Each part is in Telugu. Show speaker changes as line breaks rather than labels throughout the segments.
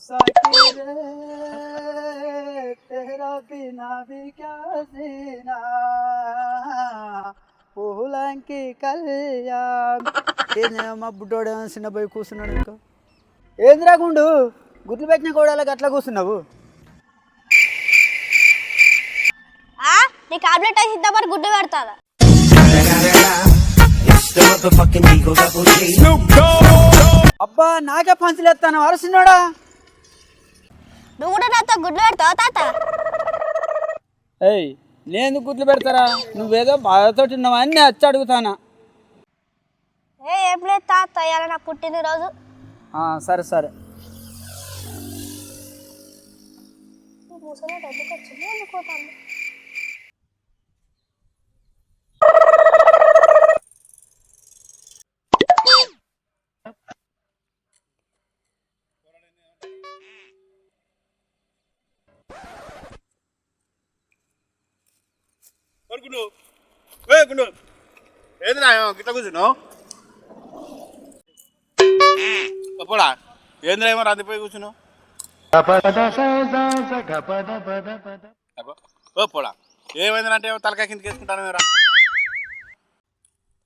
सकी रे तेरा बिना भी क्या जीना పూలంకి కళ్యాణ్ ఏందమ్మా బుడ్డోడు చిన్న పోయి కూర్చున్నాడు ఇంకా ఏందిరా గుండు గుడ్లు పెట్టిన కోడలకు అట్లా కూర్చున్నావు
ఆ నీకు ఆమ్లెట్ వేసి ఇద్దాం మరి గుడ్డు పెడతాదా
అబ్బా నాకే పంచలేస్తాను అరసినాడా
నువ్వు కూడా నాతో గుడ్లు పెడతావా తాత?
ఏయ్ నేను గుడ్లు పెడతారా? నువ్వేదో బాధతోటి ఉన్నావని నేను వచ్చి అడుగుతానా?
ఏ ఏం లేదు తాత ఇవాళ నా పుట్టినరోజు.
ఆ, సరే సరే.
ముసలి ఎందుకు వచ్చింది? ఎందుకు పోతాను
గుండు ఏ గుండు ఏది నా గిట్ల కూర్చున్నావు? పోడా ఏంద్రా ఏమో రాందిపోయి కూర్చున్నావు? పోడా ఏమైందంటే ఏమో తలకాయ కిందకి వేసుకుంటాను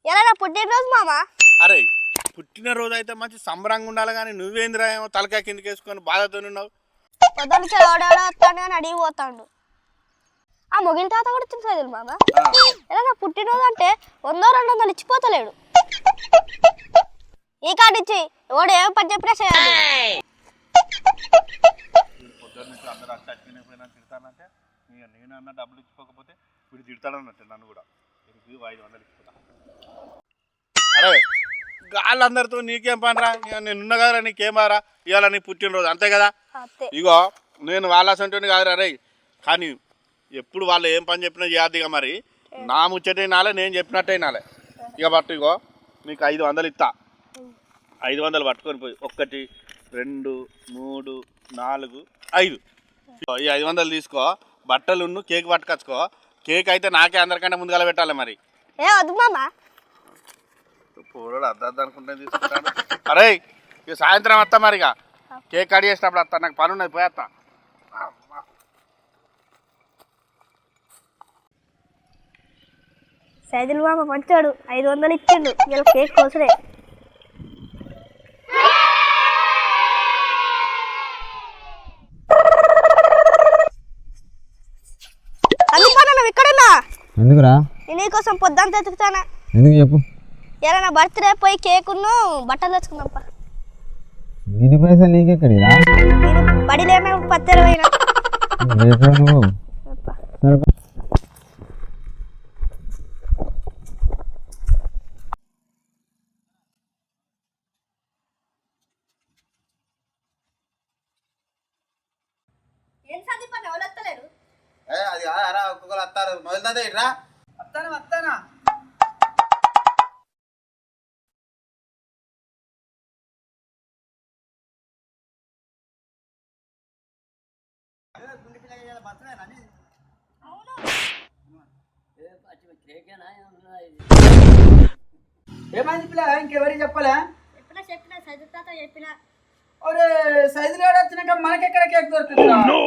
ఇలా నా పుట్టినరోజు మామ?
అరే పుట్టినరోజు అయితే మంచి సంబరంగా ఉండాలి కానీ నువ్వేంద్రా ఏమో తలకాయ కిందకి వేసుకొని బాధతో ఉన్నావు?
పొద్దున్న ఆ మొగిలి తాత కూడా తింటుంది మామ? ఇలా నా పుట్టినరోజు అంటే వందో రెండు వందలు ఇచ్చిపోతలేడు ఈ కార్డు ఇచ్చి ఎవడు ఏం పని చెప్పినా చేయాలి.
నేను అన్న డబ్బులు ఇచ్చిపోకపోతే వీడు తిడతాడన్నట్టు నన్ను కూడా. ఐదు వందలు ఇచ్చిపోతా. అరే గాళ్ళందరితో నీకేం పనిరా? ఇక నేను ఉన్న కదరా నీకేం బారా ఇవాళ నీ పుట్టినరోజు అంతే కదా? ఇగో నేను వాళ్ళ సంటోని కాదురా రే కానీ ఎప్పుడు వాళ్ళు ఏం పని చెప్పినా చేయద్దు ఇక మరి. నా ముచ్చటే నాలే నేను చెప్పినట్టే నాలే. ఇక పట్టు ఇగో నీకు ఐదు వందలు ఇస్తా ఐదు వందలు పట్టుకొని పోయి ఒకటి రెండు మూడు నాలుగు ఐదు. ఈ ఐదు వందలు తీసుకో. బట్టలు కేక్ పట్టుకొచ్చుకో. కేక్ అయితే నాకే అందరికంటే ముందుగా పెట్టాలి మరి.
ఏ వద్దు మామ.
పూరడు అద్దద్దు అనుకుంటే తీసుకుంటాను అరే ఇక సాయంత్రం వస్తా మరి ఇక. కేక్ కట్ చేసినప్పుడు వస్తా నాకు పని ఉన్నది పోయేస్తా
సైదులు మామ మంచాడు ఐదు వందలు ఇచ్చిండు. ఇలా కేక్ కోసడే. అందుకని నువ్వు ఇక్కడున్నా?
ఎందుకురా?
నేను నీకోసం పొద్దుంత ఎతుకుతానా
ఎందుకు చెప్పు.
ఇలా నా బర్త్డే పోయి కేకును బట్టలు తెచ్చుకుందాంపా
దీని పైసలు నీకెక్కడిరా?
పత్తెర పోయినా
సరే పో.
ఏం సందీప్ అన్న ఎవరు
అది కాదా ఒక్కొక్కరు మొదలుదా ఇట్రా
వస్తానా. వస్తానా ఏమైంది పిల్ల? ఇంకెవరికి చెప్పలే?
చెప్పినా చెప్పినా సైదు తాత చెప్పినా.
ఒరే సైజు గాడు వచ్చినాక మనకెక్కడ కేక్ దొరుకుతుంది?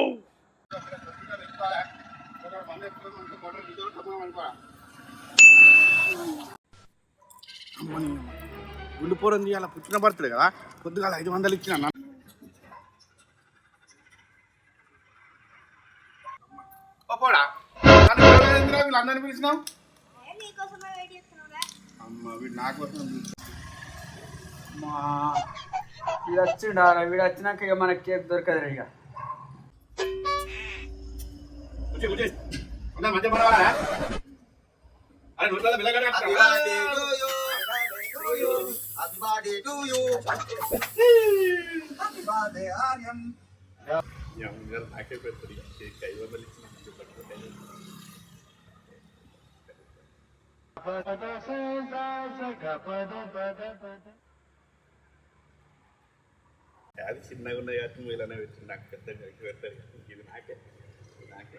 గుండు పూరం తీయాల పుట్టిన బర్త్డే కదా పొద్దుగాల ఐదు వందలు ఇచ్చిన అన్న. ఓ పోడా నన్ను పిలవలేదురా, వీళ్ళందరినీ పిలిచినావు
నీకోసమే వెయిట్ చేస్తున్నావురా
అమ్మ వీడు నా కోసం
మా వీడు వచ్చిండా వీడు వచ్చినాక ఇక మనకి కేక్ దొరకదు ఇక
అందరూ మంచిగా పడవాలా? అరే నువ్వు పిల్లగాడే నాకే పెడుతుంది. కేక్ ఐదు వందలు ఇచ్చిన అది చిన్నగా ఉన్న కాబట్టి నువ్వు ఇలానే పెట్టింది నాకు పెడతారు. ఇది నాకే. నాకే.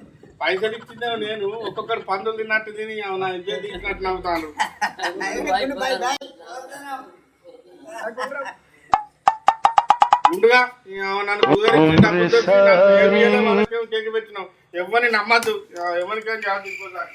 పైసలు ఇచ్చిందే నేను. ఒక్కొక్కరు పందులు తిన్నట్టు తిని నా ఇజ్జత్ తీసినట్టు నవ్వుతాను ముందుగా నన్ను కుదిరించి కేక్ పెట్టినావు ఎవరిని నమ్మద్దు. ఎవరికైనా జాబ్ తీసుకోవాలి